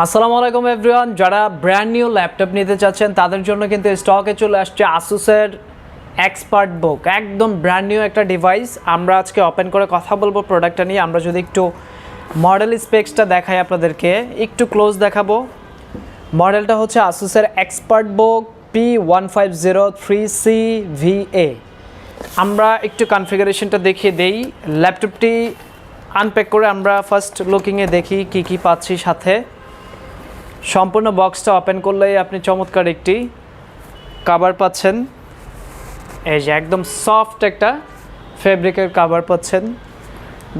আসসালামু আলাইকুম এভরিওয়ান, যারা ব্র্যান্ড নিউ ল্যাপটপ নিতে চাচ্ছেন, তাদের জন্য কিন্তু স্টকে চলে আসছে আসুসের এক্সপার্ট বুক একদম ব্র্যান্ড নিউ একটা ডিভাইস আমরা আজকে ওপেন করে কথা বলব প্রোডাক্টটা নিয়ে। আমরা যদি একটু মডেল স্পেক্সটা দেখাই আপনাদেরকে, একটু ক্লোজ দেখাবো। মডেলটা হচ্ছে আসুসের expert book P one five zero three C V A আমরা একটু কনফিগারেশনটা দেখিয়ে দেই। ল্যাপটপটি আনপ্যাক করে আমরা ফার্স্ট লুকিংয়ে দেখি কি কি পাচ্ছি সাথে। সম্পূর্ণ বক্সটা ওপেন করলেই আপনি চমৎকার একটি কাভার পাচ্ছেন। এই যে একদম সফট একটা ফেব্রিকের কাভার পাচ্ছেন।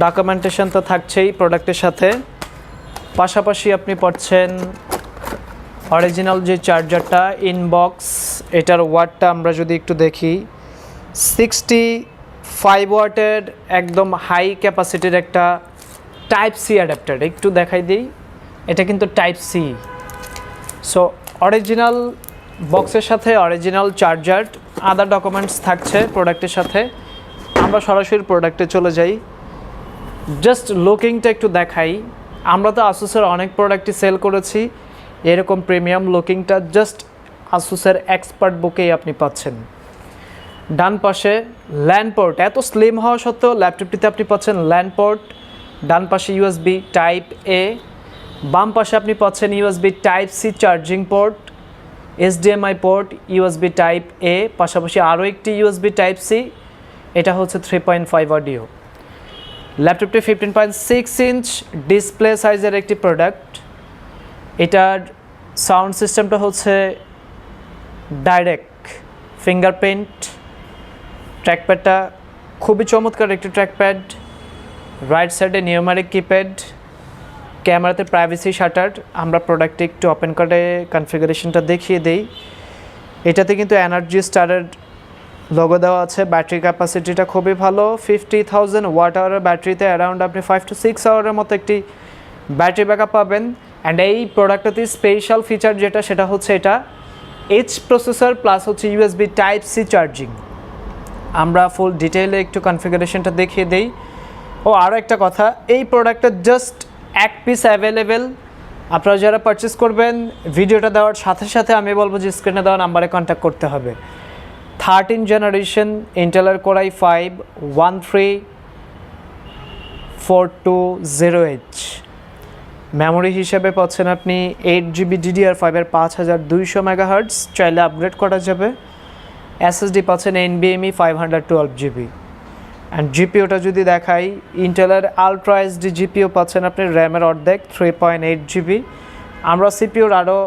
ডকুমেন্টেশন তো থাকছেই প্রোডাক্টের সাথে। পাশাপাশি আপনি পাচ্ছেন অরিজিনাল যে চার্জারটা ইনবক্স এটার ওয়াটটা আমরা যদি একটু দেখি। সিক্সটি ফাইভ ওয়াটের একদম হাই ক্যাপাসিটির একটা টাইপ সি অ্যাডাপ্টার একটু দেখাই দিই। এটা কিন্তু টাইপ সি সো অরিজিনাল বক্সের সাথে অরিজিনাল চার্জার আদার ডকুমেন্টস থাকছে প্রোডাক্টের সাথে। আমরা সরাসরি প্রোডাক্টে চলে যাই। জাস্ট লুকিংটা একটু দেখাই। আমরা তো আসুসের অনেক প্রোডাক্টই সেল করেছি। এরকম প্রিমিয়াম লুকিংটা জাস্ট আসুসের এক্সপার্ট বুকেই আপনি পাচ্ছেন। ডান পাশে ল্যান্ড পোর্ট এত স্লিম হওয়া সত্ত্বেও ল্যাপটপটিতে আপনি পাচ্ছেন ল্যান্ড পোর্ট ডান পাশে ইউএসবি টাইপ এ বাম পাশে আপনি পাচ্ছেন USB type C charging port HDMI port USB type A পাশাপাশি আরও একটি ইউএসবি টাইপ সি এটা হচ্ছে থ্রি পয়েন্ট ফাইভ অডিও ল্যাপটপটি fifteen point six inch display সাইজের একটি প্রোডাক্ট এটার সাউন্ড সিস্টেমটা হচ্ছে ডাইরেক্ট ফিঙ্গারপ্রিন্ট ট্র্যাকপ্যাডটা খুবই চমৎকার একটি ট্র্যাকপ্যাড রাইট সাইডে নিউমারিক কিপ্যাড ক্যামেরাতে প্রাইভেসি শাটার আমরা প্রোডাক্টে একটু ওপেন করে কনফিগারেশনটা দেখিয়ে দেই। এটাতে কিন্তু এনার্জি স্টারের লোগো দেওয়া আছে ব্যাটারি ক্যাপাসিটিটা খুবই ভালো ফিফটি থাউজেন্ড ওয়াট আওয়ারের ব্যাটারিতে অ্যারাউন্ড আপনি ফাইভ টু সিক্স আওয়ারের মতো একটি ব্যাটারি ব্যাকআপ পাবেন। অ্যান্ড এই প্রোডাক্টটাতে স্পেশাল ফিচার যেটা, সেটা হচ্ছে এটা এইচ প্রসেসর প্লাস হচ্ছে ইউএসবি টাইপ সি চার্জিং আমরা ফুল ডিটেইলে একটু কনফিগারেশনটা দেখিয়ে দেই। ও আরও একটা কথা, এই প্রোডাক্টটা জাস্ট এক পিস অ্যাভেলেবেল আপনারা যারা পারচেস করবেন, ভিডিওটা দেওয়ার সাথে সাথে আমি বলব যে স্ক্রিনে দেওয়া নাম্বারে কন্ট্যাক্ট করতে হবে। থার্টিন জেনারেশন ইন্টেলের core i five one three four two zero H memory হিসেবে পাচ্ছেন আপনি এইট জিবি ডিডিআর ফাইভের পাঁচ হাজার দুইশো মেগাহার্টস চাইলে আপগ্রেড করা যাবে। এসএসডি পাচ্ছেন এনবিএমই five hundred twelve GB and জিপিওটা যদি দেখাই ইন্টেলের আলট্রা এসডি জিপিও পাচ্ছেন আপনি র্যামের অর্ধেক থ্রি পয়েন্ট এইট জিবি আমরা সিপিওর আরও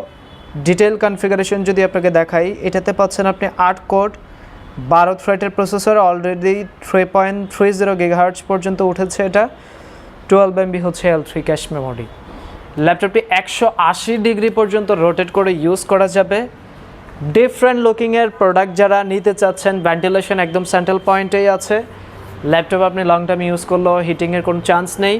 ডিটেল কনফিগারেশন যদি আপনাকে দেখাই, এটাতে পাচ্ছেন আপনি আট কোড, বারো থ্রেটের processor already three point three zero gigahertz পর্যন্ত উঠেছে এটা। টুয়েলভ এমবি হচ্ছে এল থ্রি ক্যাশ মেমোরি ল্যাপটপটি একশো আশি ডিগ্রি পর্যন্ত রোটেট করে ইউজ করা যাবে। ডিফারেন্ট লুকিংয়ের প্রোডাক্ট যারা নিতে চাচ্ছেন ভেন্টিলেশন একদম সেন্ট্রাল পয়েন্টেই আছে। ল্যাপটপ আপনি লং টাইম ইউজ করলেও হিটিংয়ের কোনো চান্স নেই।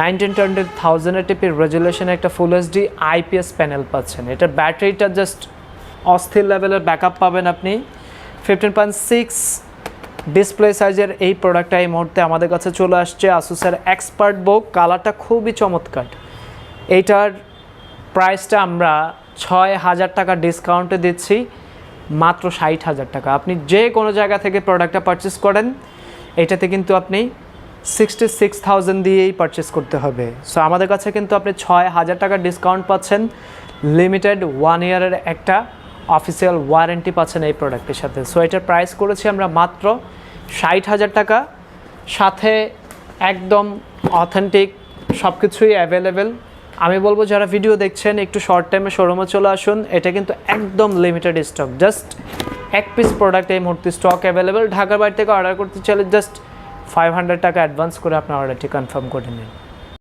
নাইনটিন টোয়েন্টি থাউজেন্ড টিপির রেজুলেশনে একটা ফুল এইচডি আইপিএস প্যানেল পাচ্ছেন। এটার ব্যাটারিটা জাস্ট অস্থির লেভেলের ব্যাকআপ পাবেন আপনি। ফিফটিন পয়েন্ট সিক্স ডিসপ্লে সাইজের এই প্রোডাক্টটা এই মুহূর্তে আমাদের কাছে চলে আসছে আসুসের এক্সপার্ট বুক কালারটা খুবই চমৎকার। এইটার প্রাইসটা আমরা ছয় হাজার টাকা ডিসকাউন্টে দিচ্ছি। মাত্র ষাট হাজার টাকা। আপনি যে কোনো জায়গা থেকে প্রোডাক্টটা পারচেস করেন এটাতে কিন্তু আপনি সিক্সটি সিক্স থাউজেন্ড দিয়েই পারচেস করতে হবে। সো আমাদের কাছে কিন্তু আপনি ছয় হাজার টাকা ডিসকাউন্ট পাচ্ছেন। লিমিটেড ওয়ান ইয়ারের একটা অফিসিয়াল ওয়ারেন্টি পাচ্ছেন এই প্রোডাক্টের সাথে। সো এটার প্রাইস করেছি আমরা মাত্র ষাট হাজার টাকা। সাথে একদম অথেন্টিক সব কিছুই অ্যাভেলেবেল আমি বলব, যারা ভিডিও দেখছেন, একটু শর্ট টাইমে শোরুমে চলে আসুন। এটা কিন্তু একদম লিমিটেড স্টক জাস্ট এক পিস প্রোডাক্ট এই মুহূর্তে স্টক অ্যাভেলেবেল ঢাকার বাড়ি থেকে অর্ডার করতে চাইলে জাস্ট ফাইভ হান্ড্রেড টাকা অ্যাডভান্স করে আপনার অর্ডারটি কনফার্ম করে নিন।